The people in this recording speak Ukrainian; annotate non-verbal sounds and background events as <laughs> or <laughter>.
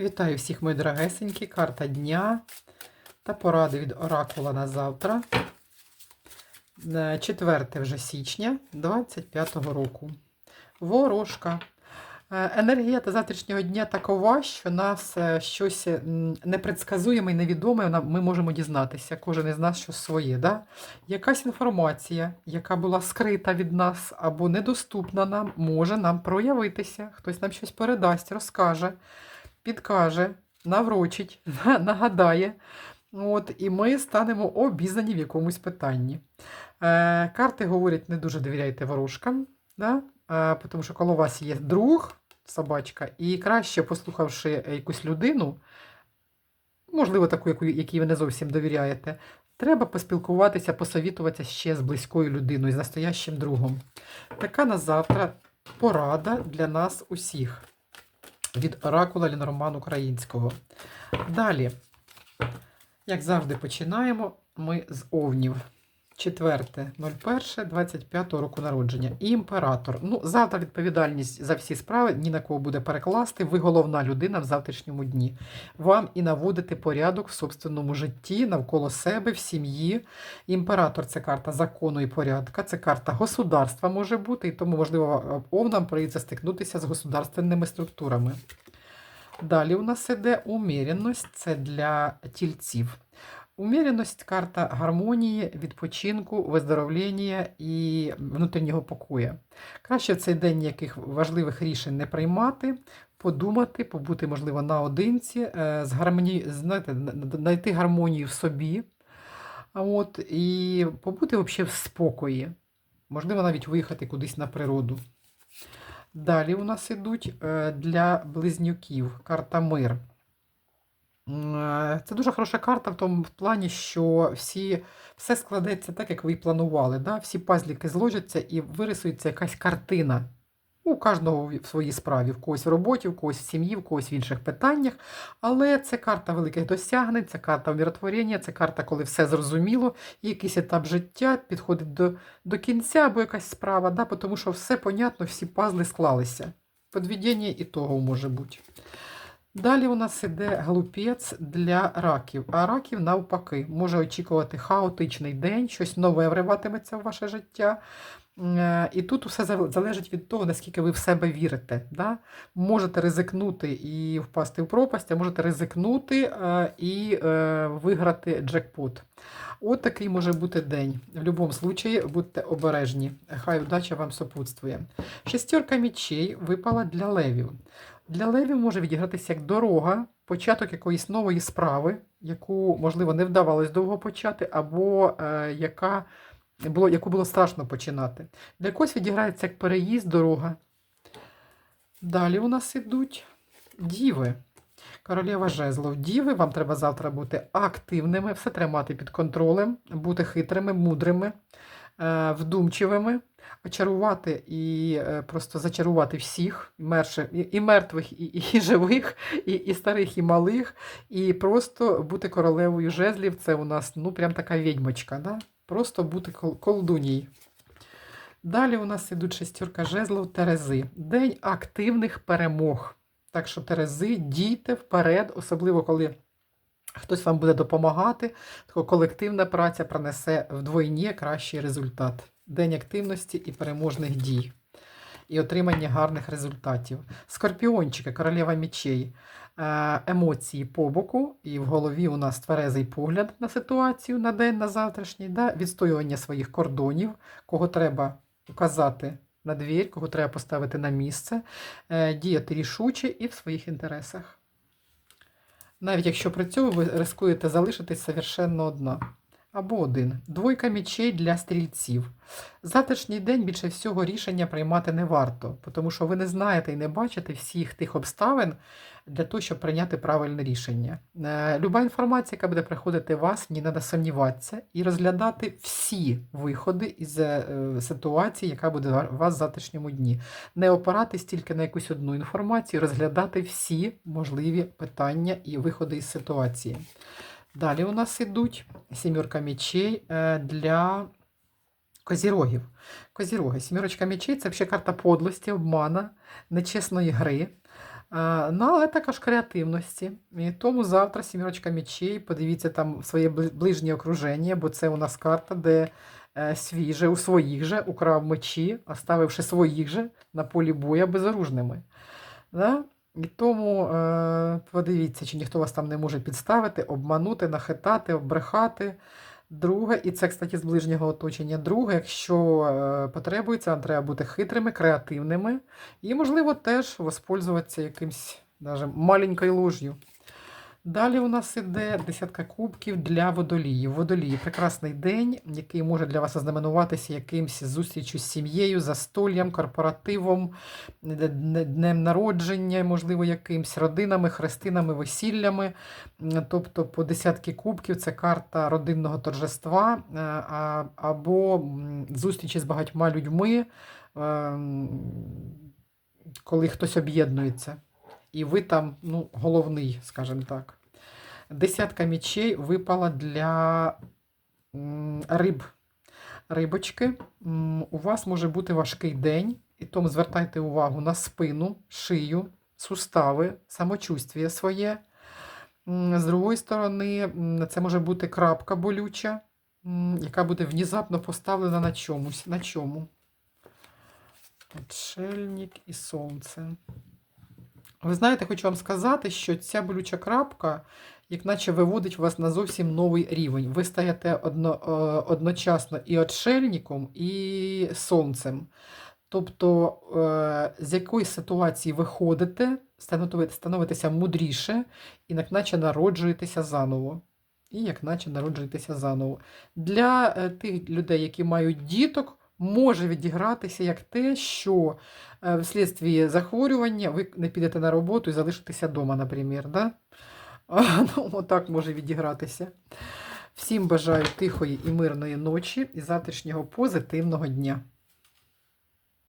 Вітаю всіх, мої дорогесенькі. Карта дня та поради від Оракула на завтра. Е, 4 вже січня 25-го року. Ворожка. Е, Енергія та завтрашнього дня такова, що нас е, щось м, непредсказуєме і невідоме ми можемо дізнатися. Кожен із нас щось своє. Да? Якась інформація, яка була скрита від нас або недоступна нам, може нам проявитися. Хтось нам щось передасть, розкаже підкаже, наврочить, <laughs> нагадає. От, і ми станемо обізнані в якомусь питанні. Е, карти говорять, не дуже довіряйте ворожкам, да? е, тому що коли у вас є друг, собачка, і краще, послухавши якусь людину, можливо, таку, якій ви не зовсім довіряєте, треба поспілкуватися, посовітуватися ще з близькою людиною, з настоящим другом. Така на завтра порада для нас усіх від Оракула Лінорман Українського. Далі, як завжди, починаємо ми з Овнів. 4.01.25 року народження. Імператор. Ну, завтра відповідальність за всі справи ні на кого буде перекласти. Ви головна людина в завтрашньому дні. Вам і наводити порядок в собственному житті, навколо себе, в сім'ї. Імператор це карта закону і порядка, це карта государства може бути, і тому, можливо, овнам прийдеться стикнутися з государственними структурами. Далі у нас іде уміряність, це для тільців. Уміряність карта гармонії, відпочинку, виздоровлення і внутрішнього покою. Краще в цей день ніяких важливих рішень не приймати, подумати, побути, можливо, наодинці, е, з гармоні... знаєте, знайти гармонію в собі. От, і побути взагалі в спокої. Можливо, навіть виїхати кудись на природу. Далі у нас ідуть е, для близнюків карта мир. Е, Це дуже хороша карта в тому плані, що всі, все складеться так, як ви і планували. Да? Всі пазліки зложаться і вирисується якась картина. У кожного в своїй справі, в когось в роботі, в когось в сім'ї, в когось в інших питаннях. Але це карта великих досягнень, це карта умиротворення, це карта, коли все зрозуміло, і якийсь етап життя підходить до, до кінця або якась справа, да? тому що все понятно, всі пазли склалися. Подведення і того може бути. Далі у нас іде глупець для раків, а раків навпаки може очікувати хаотичний день, щось нове вриватиметься в ваше життя. Е, І тут все залежить від того, наскільки ви в себе вірите. Да? Можете ризикнути і впасти в пропасть, а можете ризикнути е, і е, виграти джекпот. От такий може бути день. В будь-якому випадку будьте обережні. Хай удача вам сопутствує. Шестерка мічей випала для левів. Для левів може відігратися як дорога, початок якоїсь нової справи, яку, можливо, не вдавалось довго почати, або яка було, яку було страшно починати. Для когось відіграється як переїзд, дорога. Далі у нас ідуть діви. Королева жезлов. Діви, вам треба завтра бути активними, все тримати під контролем, бути хитрими, мудрими, е, вдумчивими, очарувати і е, просто зачарувати всіх, і мертвих, і, і живих, і, і старих, і малих, і просто бути королевою жезлів. Це у нас ну, прям така відьмочка. Да? Просто бути кол- колдуній. Далі у нас ідуть шестерка жезлов Терези. День активних перемог. Так що Терези, дійте вперед, особливо коли хтось вам буде допомагати, то колективна праця принесе вдвойні кращий результат. День активності і переможних дій. І отримання гарних результатів. Скорпіончики, королева мічей, е, емоції по боку, і в голові у нас тверезий погляд на ситуацію на день, на завтрашній, да? відстоювання своїх кордонів, кого треба указати на двір, кого треба поставити на місце, е, діяти рішуче і в своїх інтересах. Навіть якщо при цьому ви рискуєте залишитись совершенно одна. Або один. Двойка мічей для стрільців. Завтрашній день більше всього рішення приймати не варто, тому що ви не знаєте і не бачите всіх тих обставин для того, щоб прийняти правильне рішення. Е, Люба інформація, яка буде приходити вас, не треба сумніватися і розглядати всі виходи із е, ситуації, яка буде у вас в завтрашньому дні. Не опиратись тільки на якусь одну інформацію, розглядати всі можливі питання і виходи із ситуації. Далі у нас ідуть сімірка мечей е, для козірогів. Козіроги. Сімірочка мечей це взагалі карта подлості, обмана, нечесної гри. Ну, але також креативності. І тому завтра сімірочка мечей, подивіться там своє ближнє окруження, бо це у нас карта, де е, свіже у своїх же украв мечі, оставивши своїх же на полі боя безоружними. Да? І тому е, подивіться, чи ніхто вас там не може підставити, обманути, нахитати, обрехати. Друге, і це, кстати, з ближнього оточення. Друге, якщо е, потребується, треба бути хитрими, креативними і, можливо, теж воспользуватися якимсь навіть маленькою лож'ю. Далі у нас іде десятка кубків для водоліїв. Водолії прекрасний день, який може для вас ознаменуватися якимсь зустрічю з сім'єю, застоллям, корпоративом, днем народження, можливо, якимсь родинами, хрестинами, весіллями. Тобто по десятки кубків це карта родинного торжества е, або зустрічі з багатьма людьми, ем, коли хтось об'єднується. І ви там ну, головний, скажімо так. Десятка мічей випала для риб. Рибочки, у вас може бути важкий день, і тому звертайте увагу на спину, шию, сустави, самочувствие своє. З другої сторони, це може бути крапка болюча, яка буде внезапно поставлена на чомусь. На чому? Отшельник і сонце. Ви знаєте, хочу вам сказати, що ця болюча крапка, як наче виводить вас на зовсім новий рівень. Ви стаєте одно, е, одночасно і отшельником, і сонцем. Тобто, е, з якоїсь ситуації ви ходите, становитеся мудріше, і як наче народжуєтеся заново. І як наче народжуєтеся заново. Для е, тих людей, які мають діток, може відігратися як те, що е, вслідстві захворювання ви не підете на роботу і залишитеся вдома, наприклад. Да? <laughs> Ну, отак може відігратися. Всім бажаю тихої і мирної ночі і завтрашнього позитивного дня.